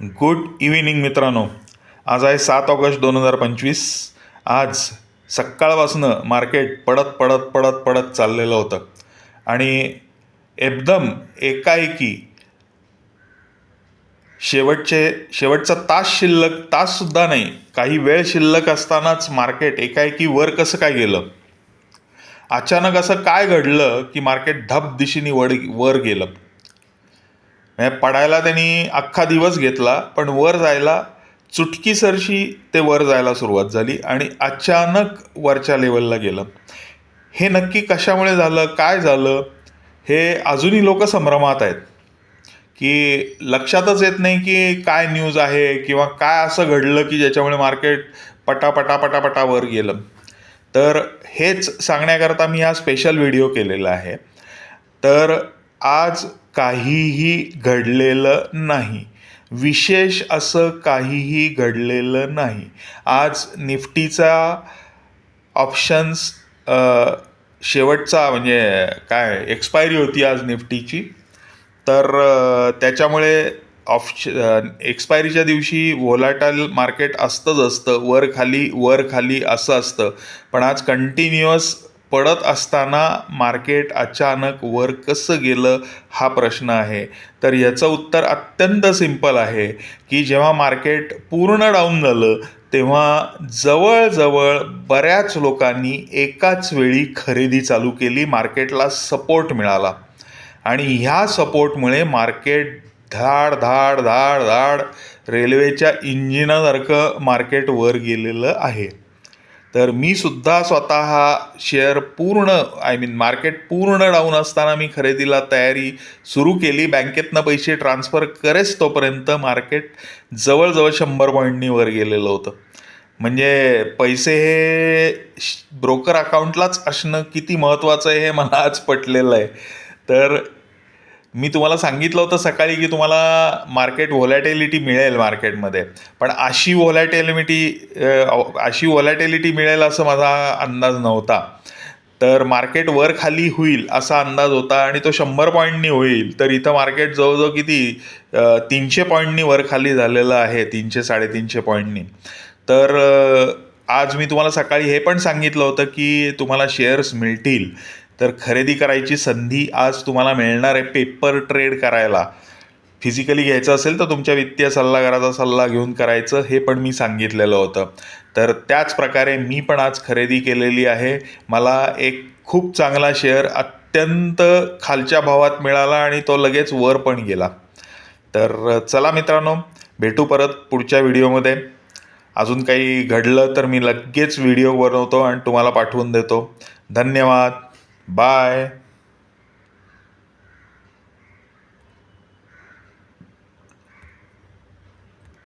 Good evening मित्रांनो. आज आहे सात ऑगस्ट दोन हजार पंचवीस. आज सकाळपासनं मार्केट पडत पडत पडत पडत चाललेलं होतं. आणि एकदम एकाएकी शेवटचे शेवटचा तास शिल्लक ताससुद्धा नाही. काही वेळ शिल्लक असतानाच मार्केट एकाएकी वर कसं काय गेलं? अचानक असं काय घडलं की मार्केट धब दिशेने वड वर गेलं? म्हणजे पडायला त्यांनी अख्खा दिवस घेतला पण वर जायला चुटकीसरशी ते वर जायला सुरुवात झाली आणि अचानक वरच्या लेवलला गेलं. हे नक्की कशामुळे झालं? काय झालं? हे अजूनही लोक संभ्रमात आहेत. की लक्षातच येत नाही की काय न्यूज आहे किंवा काय असं घडलं की ज्याच्यामुळे मार्केट पटापटा पटापटा वर गेलं. तर हेच सांगण्याकरता मी हा स्पेशल व्हिडिओ केलेला आहे. तर आज काहीही घडलेलं नाही. विशेष असं काहीही घडलेलं नाही. आज निफ्टीचा ऑप्शन्स शेवटचा म्हणजे काय एक्सपायरी होती आज निफ्टीची. तर त्याच्यामुळे ऑप्श एक्सपायरीच्या दिवशी व्होलाटाईल मार्केट असतंच असतं. वर खाली वर खाली असं असतं. पण आज कंटिन्युअस पडत असताना मार्केट अचानक वर कसं गेलं हा प्रश्न आहे. तर याचं उत्तर अत्यंत सिंपल आहे की जेव्हा मार्केट पूर्ण डाऊन झालं तेव्हा जवळजवळ बऱ्याच लोकांनी एकाच वेळी खरेदी चालू केली मार्केटला सपोर्ट मिळाला. आणि ह्या सपोर्टमुळे मार्केट धाड धाड धाड धाड रेल्वेच्या इंजिनासारखं मार्केट वर गेलेलं आहे. तर मी सुद्धा स्वतः शेअर पूर्ण आय मीन मार्केट पूर्ण डाऊन असताना मी खरेदीला तयारी सुरू केली. बँकेतनं पैसे ट्रान्सफर करेच तोपर्यंत मार्केट जवळजवळ शंभर पॉईंटनी वर गेलेलं होतं. म्हणजे पैसे हे ब्रोकर अकाउंटलाच असणं किती महत्त्वाचं आहे हे मला आज पटलेलं आहे. तर मी तुम्हाला सांगितलं होतं सकाळी की तुम्हाला मार्केट व्हॉलॅटेलिटी मिळेल मार्केटमध्ये पण अशी व्होलॅटिलिटी अशी व्हॉलॅटेलिटी मिळेल असं माझा अंदाज नव्हता. तर मार्केट वर खाली होईल असा अंदाज होता आणि तो शंभर पॉईंटनी होईल. तर इथं मार्केट जवळजवळ किती? तीनशे पॉईंटनी वर खाली झालेलं आहे तीनशे साडेतीनशे पॉईंटनी तर आज मी तुम्हाला सकाळी हे पण सांगितलं होतं की तुम्हाला शेअर्स मिळतील. तर खरेदी करायची संधी आज तुम्हाला मिळणार आहे पेपर ट्रेड करायला. फिजिकली घ्यायचं असेल तर तुमच्या वित्तीय सल्लागाराचा सल्ला घेऊन करायचं हे पण मी सांगितलेलं होतं. तर त्याच प्रकारे मी पण आज खरेदी केलेली आहे. मला एक खूप चांगला शेअर अत्यंत खालच्या भावात मिळाला आणि तो लगेच वर पण गेला. तर चला मित्रांनो भेटू परत पुढच्या व्हिडिओमध्ये. अजून काही घडलं तर मी लगेच व्हिडिओ बनवतो आणि तुम्हाला पाठवून देतो. धन्यवाद. Bye.